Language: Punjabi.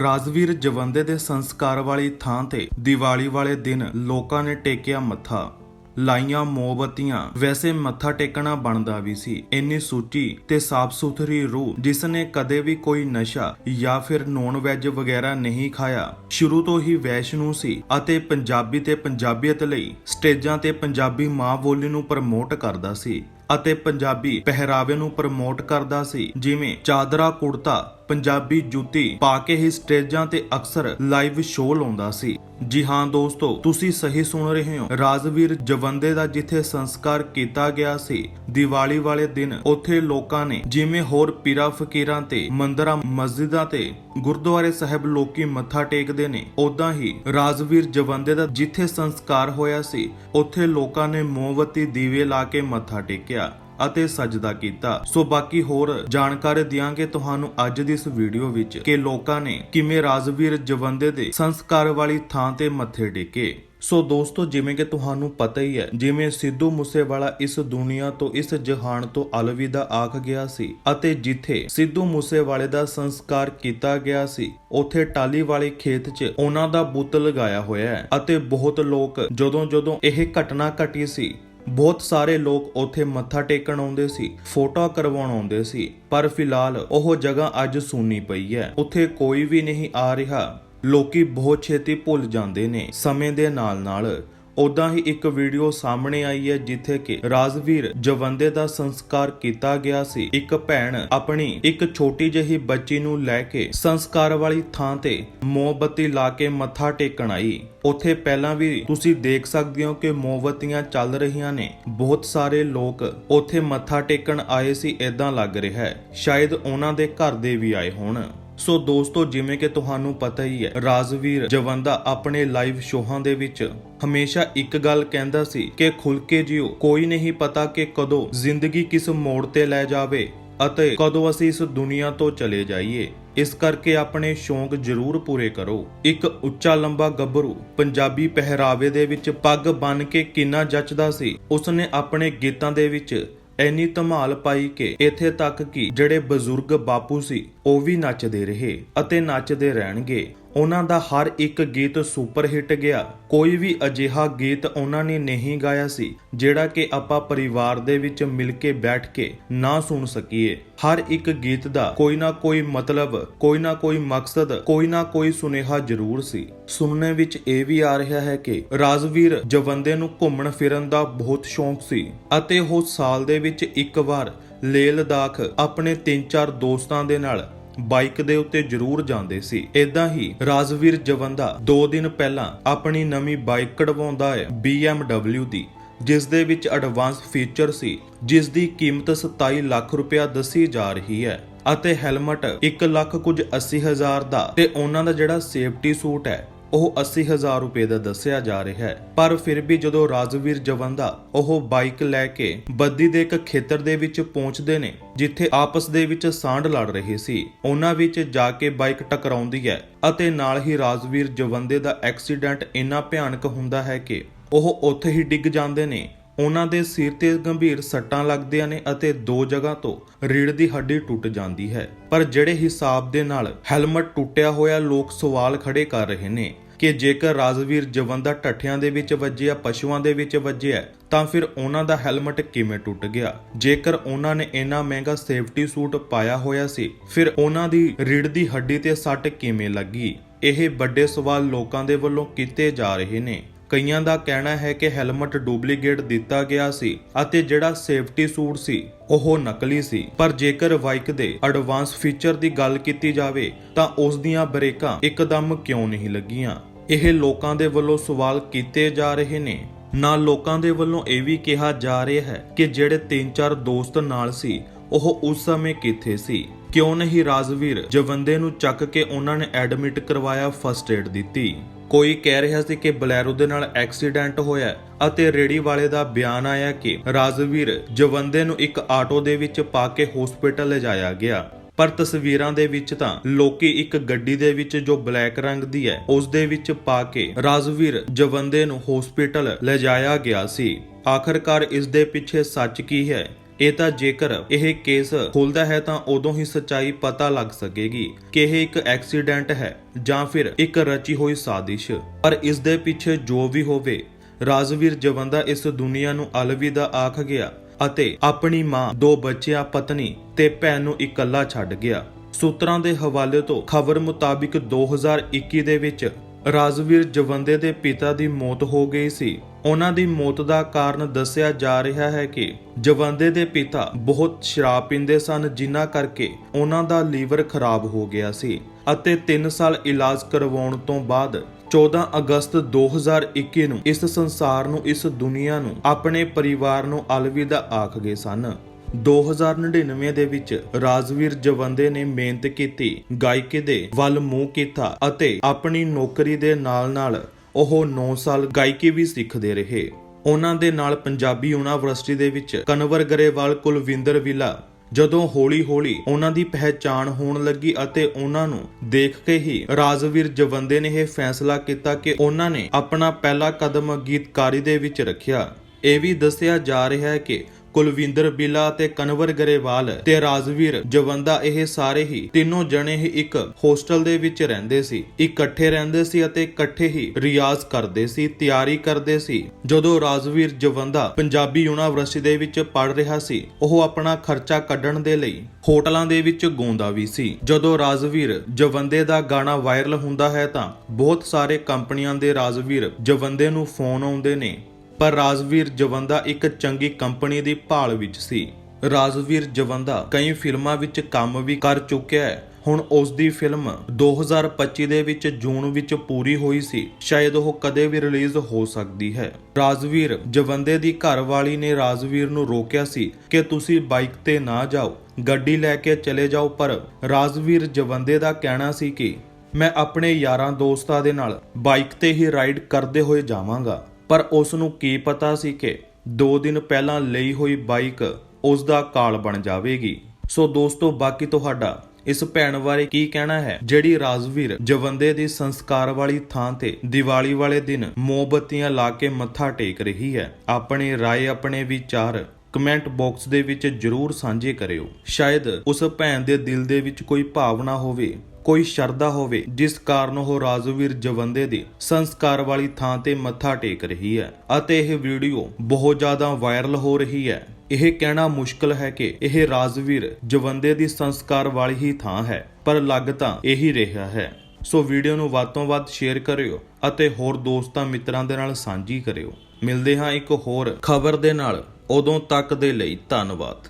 ਰਾਜਵੀਰ ਜਵੰਦੇ ਦੇ ਸੰਸਕਾਰ ਵਾਲੀ ਥਾਂ ਤੇ ਦੀਵਾਲੀ ਵਾਲੇ ਦਿਨ ਲੋਕਾਂ ਨੇ ਟੇਕਿਆ ਮੱਥਾ। ਲਾਈਆਂ ਮੋਮਬੱਤੀਆਂ ਵੈਸੇ ਮੱਥਾ ਟੇਕਣਾ ਬਣਦਾ ਵੀ ਸੀ। ਇੰਨੀ ਸੁੱਚੀ ਤੇ ਸਾਫ਼ ਸੁਥਰੀ ਰੂਹ ਜਿਸ ਨੇ ਕਦੇ ਵੀ ਕੋਈ ਨਸ਼ਾ ਜਾਂ ਫਿਰ ਨੌਨ ਵੈਜ ਵਗੈਰਾ ਨਹੀਂ ਖਾਇਆ, ਸ਼ੁਰੂ ਤੋਂ ਹੀ ਵੈਸ਼ਨੂ ਸੀ ਅਤੇ ਪੰਜਾਬੀ ਤੇ ਪੰਜਾਬੀਅਤ ਲਈ ਸਟੇਜਾਂ ਤੇ ਪੰਜਾਬੀ ਮਾਂ ਬੋਲੀ ਨੂੰ ਪ੍ਰਮੋਟ ਕਰਦਾ ਸੀ। ਅਤੇ ਪੰਜਾਬੀ ਪਹਿਰਾਵੇ ਨੂੰ ਪ੍ਰਮੋਟ ਕਰਦਾ ਸੀ। ਜਿਵੇਂ ਚਾਦਰਾ ਕੁੜਤਾ, ਪੰਜਾਬੀ ਜੁੱਤੀ ਪਾ ਕੇ ਹੀ ਸਟੇਜਾਂ ਤੇ ਅਕਸਰ ਲਾਈਵ ਸ਼ੋਅ ਲਾਉਂਦਾ ਸੀ। ਜੀ ਹਾਂ ਦੋਸਤੋ, ਤੁਸੀਂ ਸਹੀ ਸੁਣ ਰਹੇ ਹੋ। ਰਾਜਵੀਰ ਜਵੰਦੇ ਦਾ ਜਿੱਥੇ ਸੰਸਕਾਰ ਕੀਤਾ ਗਿਆ ਸੀ, ਦੀਵਾਲੀ ਵਾਲੇ ਦਿਨ ਉੱਥੇ ਲੋਕਾਂ ਨੇ ਜਿਵੇਂ ਹੋਰ ਪੀਰਾ ਫਕੀਰਾਂ ਤੇ ਮੰਦਰਾਂ, ਮਸਜਿਦਾਂ ਤੇ ਗੁਰਦੁਆਰੇ ਸਾਹਿਬ ਲੋਕੀ ਮੱਥਾ ਟੇਕਦੇ ਨੇ। ਉਦਾਂ ਹੀ ਰਾਜਵੀਰ ਜਵੰਦੇ ਦਾ ਜਿੱਥੇ ਸੰਸਕਾਰ ਹੋਇਆ ਸੀ, ਉੱਥੇ ਲੋਕਾਂ ਨੇ ਮੋਮਬੱਤੀ ਦੀਵੇ ਲਾ ਕੇ ਮੱਥਾ ਟੇਕਿਆ। ਅਤੇ ਸਜਦਾ ਕੀਤਾ। ਸੋ ਬਾਕੀ ਹੋਰ ਜਾਣਕਾਰੀ ਦਿਆਂਗੇ ਤੁਹਾਨੂੰ ਅੱਜ ਦੀ ਇਸ ਵੀਡੀਓ ਵਿੱਚ ਕਿ ਲੋਕਾਂ ਨੇ ਕਿਵੇਂ ਰਾਜਵੀਰ ਜਵੰਦੇ ਦੇ ਸੰਸਕਾਰ ਵਾਲੀ ਥਾਂ ਤੇ ਮੱਥੇ ਟੇਕੇ। ਸੋ ਦੋਸਤੋ, ਜਿਵੇਂ ਕਿ ਤੁਹਾਨੂੰ ਪਤਾ ਹੀ ਹੈ, ਜਿਵੇਂ ਸਿੱਧੂ ਮੂਸੇਵਾਲਾ ਇਸ ਦੁਨੀਆ ਤੋਂ, ਇਸ ਜਹਾਨ ਤੋਂ ਅਲਵਿਦਾ ਆਖ ਗਿਆ ਸੀ ਅਤੇ ਜਿੱਥੇ ਸਿੱਧੂ ਮੂਸੇਵਾਲੇ ਦਾ ਸੰਸਕਾਰ ਕੀਤਾ ਗਿਆ ਸੀ, ਉਥੇ ਟਾਲੀ ਵਾਲੇ ਖੇਤ 'ਚ ਉਹਨਾਂ ਦਾ ਬੁੱਤ ਲਗਾਇਆ ਹੋਇਆ ਹੈ ਅਤੇ ਬਹੁਤ ਲੋਕ ਜਦੋਂ ਜਦੋਂ ਇਹ ਘਟਨਾ ਘਟੀ ਸੀ ਬਹੁਤ ਸਾਰੇ ਲੋਕ ਉੱਥੇ ਮੱਥਾ ਟੇਕਣ ਆਉਂਦੇ ਸੀ ਫੋਟੋ ਕਰਵਾਉਣ ਆਉਂਦੇ ਸੀ, ਪਰ ਫਿਲਹਾਲ ਉਹ ਜਗ੍ਹਾ ਅੱਜ ਸੁੰਨੀ ਪਈ ਹੈ। ਉੱਥੇ ਕੋਈ ਵੀ ਨਹੀਂ ਆ ਰਿਹਾ। ਲੋਕੀ ਬਹੁਤ ਛੇਤੀ ਭੁੱਲ ਜਾਂਦੇ ਨੇ ਸਮੇਂ ਦੇ ਨਾਲ ਨਾਲ ਉਦਾਂ ਹੀ ਇੱਕ ਵੀਡੀਓ ਸਾਹਮਣੇ ਆਈ ਹੈ ਜਿੱਥੇ ਕਿ ਰਾਜਵੀਰ ਜਵੰਦੇ ਦਾ ਸੰਸਕਾਰ ਕੀਤਾ ਗਿਆ ਸੀ। ਇੱਕ ਭੈਣ ਆਪਣੀ ਇੱਕ ਛੋਟੀ ਜਿਹੀ ਬੱਚੀ ਨੂੰ ਲੈ ਕੇ ਸੰਸਕਾਰ ਵਾਲੀ ਥਾਂ ਤੇ ਮੋਮਬੱਤੀ ਲਾ ਕੇ ਮੱਥਾ ਟੇਕਣ ਆਈ। ਉੱਥੇ ਪਹਿਲਾਂ ਵੀ ਤੁਸੀਂ ਦੇਖ ਸਕਦੇ ਹੋ ਕਿ ਮੋਮਬੱਤੀਆਂ ਚੱਲ ਰਹੀਆਂ ਨੇ। ਬਹੁਤ ਸਾਰੇ ਲੋਕ ਉੱਥੇ ਮੱਥਾ ਟੇਕਣ ਆਏ ਸੀ ਇਦਾਂ ਲੱਗ ਰਿਹਾ ਹੈ। ਸ਼ਾਇਦ ਉਹਨਾਂ ਦੇ ਘਰ ਦੇ ਵੀ ਆਏ ਹੋਣ। ਸੋ ਦੋਸਤੋ, ਜਿਵੇਂ ਕਿ ਤੁਹਾਨੂੰ ਪਤਾ ਹੀ ਹੈ, ਰਾਜਵੀਰ ਜਵੰਦਾ ਆਪਣੇ ਲਾਈਵ ਸ਼ੋਹਾਂ ਦੇ ਵਿੱਚ ਹਮੇਸ਼ਾ ਇੱਕ ਗੱਲ ਕਹਿੰਦਾ ਸੀ ਕਿ ਖੁੱਲ ਕੇ ਜਿਓ, ਕੋਈ ਨਹੀਂ ਪਤਾ ਕਿ ਕਦੋਂ ਜ਼ਿੰਦਗੀ ਕਿਸ ਮੋੜ ਤੇ ਲੈ ਜਾਵੇ ਅਤੇ ਕਦੋਂ ਅਸੀਂ ਇਸ ਦੁਨੀਆ ਤੋਂ ਚਲੇ ਜਾਈਏ। ਇਸ ਕਰਕੇ ਆਪਣੇ ਸ਼ੌਂਕ ਜ਼ਰੂਰ ਪੂਰੇ ਕਰੋ। ਇੱਕ ਉੱਚਾ ਲੰਬਾ ਗੱਭਰੂ ਪੰਜਾਬੀ ਪਹਿਰਾਵੇ ਦੇ ਵਿੱਚ ਪੱਗ ਬੰਨ ਕੇ ਕਿੰਨਾ ਜੱਚਦਾ ਸੀ, ਉਸਨੇ ਆਪਣੇ ਗੀਤਾਂ ਦੇ ਵਿੱਚ ਐਨੀ ਧਮਾਲ ਪਾਈ ਕਿ ਇੱਥੇ ਤੱਕ ਕਿ ਜਿਹੜੇ ਬਜ਼ੁਰਗ ਬਾਪੂ ਸੀ, ਉਹ ਵੀ ਨੱਚਦੇ ਰਹੇ ਅਤੇ ਨੱਚਦੇ ਰਹਿਣਗੇ। ਉਹਨਾਂ ਦਾ ਹਰ ਇੱਕ ਗੀਤ ਸੁਪਰ ਹਿੱਟ ਗਿਆ। ਕੋਈ ਵੀ ਅਜਿਹਾ ਗੀਤ ਉਹਨਾਂ ਨੇ ਨਹੀਂ ਗਾਇਆ ਸੀ, ਜਿਹੜਾ ਕਿ ਆਪਾਂ ਪਰਿਵਾਰ ਦੇ ਵਿੱਚ ਮਿਲ ਕੇ ਬੈਠ ਕੇ ਨਾ ਸੁਣ ਸਕੀਏ। ਹਰ ਇੱਕ ਗੀਤ ਦਾ ਕੋਈ ਨਾ ਕੋਈ ਮਤਲਬ, ਕੋਈ ਨਾ ਕੋਈ ਮਕਸਦ, ਕੋਈ ਨਾ ਕੋਈ ਸੁਨੇਹਾ ਜ਼ਰੂਰ ਸੀ। ਸੁਣਨੇ ਵਿੱਚ ਇਹ ਵੀ ਆ ਰਿਹਾ ਹੈ ਕਿ ਰਾਜਵੀਰ ਜਵੰਦੇ ਨੂੰ ਘੁੰਮਣ ਫਿਰਨ ਦਾ ਬਹੁਤ ਸ਼ੌਂਕ ਸੀ ਅਤੇ ਉਹ ਸਾਲ ਦੇ ਵਿੱਚ ਇੱਕ ਵਾਰ ਲੇਹ ਲਦਾਖ ਆਪਣੇ 3-4 ਦੋਸਤਾਂ ਦੇ ਨਾਲ ਬਾਈਕ ਦੇ ਉੱਤੇ ਜ਼ਰੂਰ ਜਾਂਦੇ ਸੀ। ਇਦਾਂ ਹੀ ਰਾਜਵੀਰ ਜਵੰਦਾ 2 ਦਿਨ ਪਹਿਲਾਂ ਆਪਣੀ ਨਵੀਂ ਬਾਈਕ ਕਢਵਾਉਂਦਾ ਹੈ BMW ਦੀ, ਜਿਸ ਦੇ ਵਿੱਚ ਐਡਵਾਂਸ ਫੀਚਰ ਸੀ, ਜਿਸ ਦੀ ਕੀਮਤ 27 ਲੱਖ ਰੁਪਇਆ ਦੱਸੀ ਜਾ ਰਹੀ ਹੈ ਅਤੇ ਹੈਲਮਟ 1 ਲੱਖ ਕੁਝ 80 ਹਜ਼ਾਰ ਦਾ ਤੇ ਉਹਨਾਂ ਦਾ ਜਿਹੜਾ ਸੇਫਟੀ ਸੂਟ ਹੈ ਉਹ 80000 ਰੁਪਏ ਦਾ ਦੱਸਿਆ ਜਾ ਰਿਹਾ ਹੈ। ਪਰ ਫਿਰ ਵੀ ਜਦੋਂ ਰਾਜਵੀਰ ਜਵੰਦਾ ਉਹ ਬਾਈਕ ਲੈ ਕੇ ਬੱਦੀ ਦੇ ਇੱਕ ਖੇਤਰ ਦੇ ਵਿੱਚ ਪਹੁੰਚਦੇ ਨੇ, ਜਿੱਥੇ ਆਪਸ ਦੇ ਵਿੱਚ ਸਾਂਢ ਲੜ ਰਹੇ ਸੀ, ਉਹਨਾਂ ਵਿੱਚ ਜਾ ਕੇ ਬਾਈਕ ਟਕਰਾਉਂਦੀ ਹੈ ਅਤੇ ਨਾਲ ਹੀ ਰਾਜਵੀਰ ਜਵੰਦੇ ਦਾ ਐਕਸੀਡੈਂਟ ਇੰਨਾ ਭਿਆਨਕ ਹੁੰਦਾ ਹੈ ਕਿ ਉਹ ਉੱਥੇ ਹੀ ਡਿੱਗ ਜਾਂਦੇ ਨੇ ਉਹਨਾਂ ਦੇ ਸਿਰ ਤੇ ਗੰਭੀਰ ਸੱਟਾਂ ਲੱਗਦੀਆਂ ਨੇ ਅਤੇ ਦੋ ਜਗ੍ਹਾ ਤੋਂ ਰੀੜ ਦੀ ਹੱਡੀ ਟੁੱਟ ਜਾਂਦੀ ਹੈ। ਪਰ ਜਿਹੜੇ ਹਿਸਾਬ ਦੇ ਨਾਲ ਹੈਲਮਟ ਟੁੱਟਿਆ ਹੋਇਆ ਲੋਕ ਸਵਾਲ ਖੜੇ ਕਰ ਰਹੇ ਨੇ ਕਿ ਜੇਕਰ ਰਾਜਵੀਰ ਜਵੰਦਾ ਟੱਠਿਆਂ ਦੇ ਵਿੱਚ ਵੱਜਿਆ, ਪਸ਼ੂਆਂ ਦੇ ਵਿੱਚ ਵੱਜਿਆ, ਤਾਂ ਫਿਰ ਉਹਨਾਂ ਦਾ ਹੈਲਮਟ ਕਿਵੇਂ ਟੁੱਟ ਗਿਆ? ਜੇਕਰ ਉਹਨਾਂ ਨੇ ਇੰਨਾ ਮਹਿੰਗਾ ਸੇਫਟੀ ਸੂਟ ਪਾਇਆ ਹੋਇਆ ਸੀ, ਫਿਰ ਉਹਨਾਂ ਦੀ ਰੀੜ ਦੀ ਹੱਡੀ ਤੇ ਸੱਟ ਕਿਵੇਂ ਲੱਗੀ? ਇਹ ਵੱਡੇ ਸਵਾਲ ਲੋਕਾਂ ਦੇ ਵੱਲੋਂ ਕੀਤੇ ਜਾ ਰਹੇ ਨੇ। ਕਈਆਂ ਦਾ ਕਹਿਣਾ ਹੈ ਕਿ ਹੈਲਮਟ ਡੁਪਲੀਕੇਟ ਦਿੱਤਾ ਗਿਆ ਸੀ ਅਤੇ ਜਿਹੜਾ ਸੇਫਟੀ ਸੂਟ ਸੀ, ਉਹ ਨਕਲੀ ਸੀ। ਪਰ ਜੇਕਰ ਬਾਈਕ ਦੇ ਐਡਵਾਂਸ ਫੀਚਰ ਦੀ ਗੱਲ ਕੀਤੀ ਜਾਵੇ, ਤਾਂ ਉਸ ਦੀਆਂ ਬ੍ਰੇਕਾਂ ਇੱਕਦਮ ਕਿਉਂ ਨਹੀਂ ਲੱਗੀਆਂ? ਇਹ ਲੋਕਾਂ ਦੇ ਵੱਲੋਂ ਸਵਾਲ ਕੀਤੇ ਜਾ ਰਹੇ ਨੇ। ਨਾਲ ਲੋਕਾਂ ਦੇ ਵੱਲੋਂ ਇਹ ਵੀ ਕਿਹਾ ਜਾ ਰਿਹਾ ਹੈ ਕਿ ਜਿਹੜੇ 3-4 ਦੋਸਤ ਨਾਲ ਸੀ, ਉਹ ਉਸ ਸਮੇਂ ਕਿੱਥੇ ਸੀ? ਕਿਉਂ ਨਹੀਂ ਰਾਜਵੀਰ ਜਵੰਦੇ ਨੂੰ ਚੱਕ ਕੇ ਉਹਨਾਂ ਨੇ ਐਡਮਿਟ ਕਰਵਾਇਆ ਫਸਟ ਏਡ ਦਿੱਤੀ? ਕੋਈ ਕਹਿ ਰਿਹਾ ਸੀ ਕਿ ਬਲੈਰੋ ਦੇ ਨਾਲ ਐਕਸੀਡੈਂਟ ਹੋਇਆ ਅਤੇ ਰੇੜੀ ਵਾਲੇ ਦਾ ਬਿਆਨ ਆਇਆ ਕਿ ਰਾਜਵੀਰ ਜਵੰਦੇ ਨੂੰ ਇੱਕ ਆਟੋ ਦੇ ਵਿੱਚ ਪਾ ਕੇ ਹਸਪੀਟਲ ਲਿਜਾਇਆ ਗਿਆ। ਪਰ ਤਸਵੀਰਾਂ ਦੇ ਵਿੱਚ ਤਾਂ ਲੋਕੀ ਇੱਕ ਗੱਡੀ ਦੇ ਵਿੱਚ ਜੋ ਬਲੈਕ ਰੰਗ ਦੀ ਹੈ, ਉਸ ਦੇ ਵਿੱਚ ਪਾ ਕੇ ਰਾਜਵੀਰ ਜਵੰਦੇ ਨੂੰ ਹਸਪੀਟਲ ਲਿਜਾਇਆ ਗਿਆ ਸੀ। ਆਖਰਕਾਰ ਇਸ ਦੇ ਪਿੱਛੇ ਸੱਚ ਕੀ ਹੈ? ਇਹ ਤਾਂ ਜੇਕਰ ਇਹ ਕੇਸ ਖੁੱਲਦਾ ਹੈ ਤਾਂ ਉਦੋਂ ਹੀ ਸੱਚਾਈ ਪਤਾ ਲੱਗ ਸਕੇਗੀ ਕਿ ਇਹ ਇੱਕ ਐਕਸੀਡੈਂਟ ਹੈ ਜਾਂ ਫਿਰ ਇੱਕ ਰਚੀ ਹੋਈ ਸਾਜ਼ਿਸ਼। ਪਰ ਇਸ ਦੇ ਪਿੱਛੇ ਜੋ ਵੀ ਹੋਵੇ, ਰਾਜਵੀਰ ਜਵੰਦਾ ਇਸ ਦੁਨੀਆ ਨੂੰ ਅਲਵਿਦਾ ਆਖ ਗਿਆ ਅਤੇ ਆਪਣੀ ਮਾਂ, ਦੋ ਬੱਚਿਆਂ, ਪਤਨੀ ਤੇ ਭੈਣ ਨੂੰ ਇਕੱਲਾ ਛੱਡ ਗਿਆ। ਸੂਤਰਾਂ ਦੇ ਹਵਾਲੇ ਤੋਂ ਖਬਰ ਮੁਤਾਬਿਕ 2021 ਦੇ ਵਿੱਚ ਰਾਜਵੀਰ ਜਵੰਦੇ ਦੇ ਪਿਤਾ ਦੀ ਮੌਤ ਹੋ ਗਈ ਸੀ। ਉਹਨਾਂ ਦੀ ਮੌਤ ਦਾ ਕਾਰਨ ਦੱਸਿਆ ਜਾ ਰਿਹਾ ਹੈ ਕਿ ਜਵੰਦੇ ਦੇ ਪਿਤਾ ਬਹੁਤ ਸ਼ਰਾਬ ਪੀਂਦੇ ਸਨ, ਜਿਨ੍ਹਾਂ ਕਰਕੇ ਉਹਨਾਂ ਦਾ ਲੀਵਰ ਖਰਾਬ ਹੋ ਗਿਆ ਸੀ ਅਤੇ 3 ਸਾਲ ਇਲਾਜ ਕਰਵਾਉਣ ਤੋਂ ਬਾਅਦ 14 ਅਗਸਤ 2021 ਨੂੰ ਇਸ ਸੰਸਾਰ ਨੂੰ, ਇਸ ਦੁਨੀਆ ਨੂੰ, ਆਪਣੇ ਪਰਿਵਾਰ ਨੂੰ ਅਲਵਿਦਾ ਆਖ ਗਏ ਸਨ। 2099 ਦੇ ਵਿੱਚ ਰਾਜਵੀਰ ਜਵੰਦੇ ਨੇ ਮਿਹਨਤ ਕੀਤੀ, ਗਾਇਕੀ ਦੇ ਵੱਲ ਮੂੰਹ ਕੀਤਾ ਅਤੇ ਆਪਣੀ ਨੌਕਰੀ ਦੇ ਨਾਲ-ਨਾਲ ਉਹ 9 ਸਾਲ ਗਾਇਕੀ ਵੀ ਸਿੱਖਦੇ ਰਹੇ। ਉਹਨਾਂ ਦੇ ਨਾਲ ਪੰਜਾਬੀ ਯੂਨੀਵਰਸਿਟੀ ਦੇ ਵਿੱਚ ਕਨਵਰ ਗਰੇਵਾਲ, ਕੁਲਵਿੰਦਰ ਵਿਲਾ ਜਦੋਂ ਹੌਲੀ-ਹੌਲੀ ਉਹਨਾਂ ਦੀ ਪਹਿਚਾਣ ਹੋਣ ਲੱਗੀ ਅਤੇ ਉਹਨਾਂ ਨੂੰ ਦੇਖ ਕੇ ਹੀ ਰਾਜਵੀਰ ਜਵੰਦੇ ਨੇ ਇਹ ਫੈਸਲਾ ਕੀਤਾ ਕਿ ਉਹਨਾਂ ਨੇ ਆਪਣਾ ਪਹਿਲਾ ਕਦਮ ਗੀਤਕਾਰੀ ਦੇ ਵਿੱਚ ਰੱਖਿਆ। ਇਹ ਵੀ ਦੱਸਿਆ ਜਾ ਰਿਹਾ ਹੈ ਕਿ ਕੁਲਵਿੰਦਰ ਬਿਲਾ ਤੇ ਕਨਵਰ ਗਰੇਵਾਲ ਤੇ ਰਾਜਵੀਰ ਜਵੰਦਾ ਇਹ ਸਾਰੇ ਹੀ ਤਿੰਨੋਂ ਜਣੇ ਹੀ ਇੱਕ ਹੋਸਟਲ ਦੇ ਵਿੱਚ ਰਹਿੰਦੇ ਸੀ। ਇਕੱਠੇ ਰਹਿੰਦੇ ਸੀ ਅਤੇ ਇਕੱਠੇ ਹੀ ਰਿਆਜ਼ ਕਰਦੇ ਸੀ, ਤਿਆਰੀ ਕਰਦੇ ਸੀ। ਜਦੋਂ ਰਾਜਵੀਰ ਜਵੰਦਾ ਪੰਜਾਬੀ ਯੂਨੀਵਰਸਿਟੀ ਦੇ ਵਿੱਚ ਪੜ ਰਿਹਾ ਸੀ, ਉਹ ਆਪਣਾ ਖਰਚਾ ਕੱਢਣ ਦੇ ਲਈ ਹੋਟਲਾਂ ਦੇ ਵਿੱਚ ਗਾਉਂਦਾ ਵੀ ਸੀ। ਜਦੋਂ ਰਾਜਵੀਰ ਜਵੰਦੇ ਦਾ ਗਾਣਾ ਵਾਇਰਲ ਹੁੰਦਾ ਹੈ ਤਾਂ ਬਹੁਤ ਸਾਰੇ ਕੰਪਨੀਆਂ ਦੇ ਰਾਜਵੀਰ ਜਵੰਦੇ ਨੂੰ ਫੋਨ ਆਉਂਦੇ ਨੇ। ਪਰ ਰਾਜਵੀਰ ਜਵੰਦਾ ਇੱਕ ਚੰਗੀ ਕੰਪਨੀ ਦੀ ਭਾਲ ਵਿੱਚ ਸੀ। ਰਾਜਵੀਰ ਜਵੰਦਾ ਕਈ ਫਿਲਮਾਂ ਵਿੱਚ ਕੰਮ ਵੀ ਕਰ ਚੁੱਕਿਆ ਹੈ। ਹੁਣ ਉਸ ਦੀ ਫਿਲਮ 2025 ਦੇ ਵਿੱਚ ਜੂਨ ਵਿੱਚ ਪੂਰੀ ਹੋਈ ਸੀ। ਸ਼ਾਇਦ ਉਹ ਕਦੇ ਵੀ ਰਿਲੀਜ਼ ਹੋ ਸਕਦੀ ਹੈ। ਰਾਜਵੀਰ ਜਵੰਦੇ ਦੀ ਘਰਵਾਲੀ ਨੇ ਰਾਜਵੀਰ ਨੂੰ ਰੋਕਿਆ ਸੀ ਕਿ ਤੁਸੀਂ ਬਾਈਕ ਤੇ ਨਾ ਜਾਓ, ਗੱਡੀ ਲੈ ਕੇ ਚਲੇ ਜਾਓ, ਪਰ ਰਾਜਵੀਰ ਜਵੰਦੇ ਦਾ ਕਹਿਣਾ ਸੀ ਕਿ ਮੈਂ ਆਪਣੇ ਯਾਰਾਂ ਦੋਸਤਾਂ ਦੇ ਨਾਲ ਬਾਈਕ ਤੇ ਹੀ ਰਾਈਡ ਕਰਦੇ ਹੋਏ ਜਾਵਾਂਗਾ। ਪਰ ਉਸ ਨੂੰ ਕੀ ਪਤਾ ਸੀ ਕਿ 2 ਦਿਨ ਪਹਿਲਾਂ ਲਈ ਹੋਈ ਬਾਈਕ ਉਸ ਦਾ ਕਾਲ ਬਣ ਜਾਵੇਗੀ। ਸੋ ਦੋਸਤੋ, ਬਾਕੀ ਤੁਹਾਡਾ ਇਸ ਭੈਣ ਬਾਰੇ ਕੀ ਕਹਿਣਾ ਹੈ? ਜਿਹੜੀ ਰਾਜਵੀਰ ਜਵੰਦੇ ਦੀ ਸੰਸਕਾਰ ਵਾਲੀ ਥਾਂ ਤੇ ਦੀਵਾਲੀ ਵਾਲੇ ਦਿਨ ਮੋਮਬਤੀਆਂ ਲਾ ਕੇ ਮੱਥਾ ਟੇਕ ਰਹੀ ਹੈ, ਆਪਣੇ ਰਾਏ ਆਪਣੇ ਵਿਚਾਰ ਕਮੈਂਟ ਬਾਕਸ ਦੇ ਵਿੱਚ ਜਰੂਰ ਸਾਂਝੇ ਕਰਿਓ। ਸ਼ਾਇਦ ਉਸ ਭੈਣ ਦੇ ਦਿਲ ਦੇ ਵਿੱਚ ਕੋਈ ਭਾਵਨਾ ਹੋਵੇ ਕੋਈ ਸ਼ਰਧਾ ਹੋਵੇ, ਜਿਸ ਕਾਰਨ ਉਹ ਰਾਜਵੀਰ ਜਵੰਦੇ ਦੀ ਸੰਸਕਾਰ ਵਾਲੀ ਥਾਂ ਤੇ ਮੱਥਾ ਟੇਕ ਰਹੀ ਹੈ ਅਤੇ ਇਹ ਵੀਡੀਓ ਬਹੁਤ ਜ਼ਿਆਦਾ ਵਾਇਰਲ ਹੋ ਰਹੀ ਹੈ। ਇਹ ਕਹਿਣਾ ਮੁਸ਼ਕਲ ਹੈ ਕਿ ਇਹ ਰਾਜਵੀਰ ਜਵੰਦੇ ਦੀ ਸੰਸਕਾਰ ਵਾਲੀ ਹੀ ਥਾਂ ਹੈ, ਪਰ ਲੱਗ ਤਾਂ ਇਹੀ ਰਿਹਾ ਹੈ। ਸੋ ਵੀਡੀਓ ਨੂੰ ਵੱਧ ਤੋਂ ਵੱਧ ਸ਼ੇਅਰ ਕਰਿਓ ਅਤੇ ਹੋਰ ਦੋਸਤਾਂ ਮਿੱਤਰਾਂ ਦੇ ਨਾਲ ਸਾਂਝੀ ਕਰਿਓ। ਮਿਲਦੇ ਹਾਂ ਇੱਕ ਹੋਰ ਖਬਰ ਦੇ ਨਾਲ। ਉਦੋਂ ਤੱਕ ਦੇ ਲਈ ਧੰਨਵਾਦ।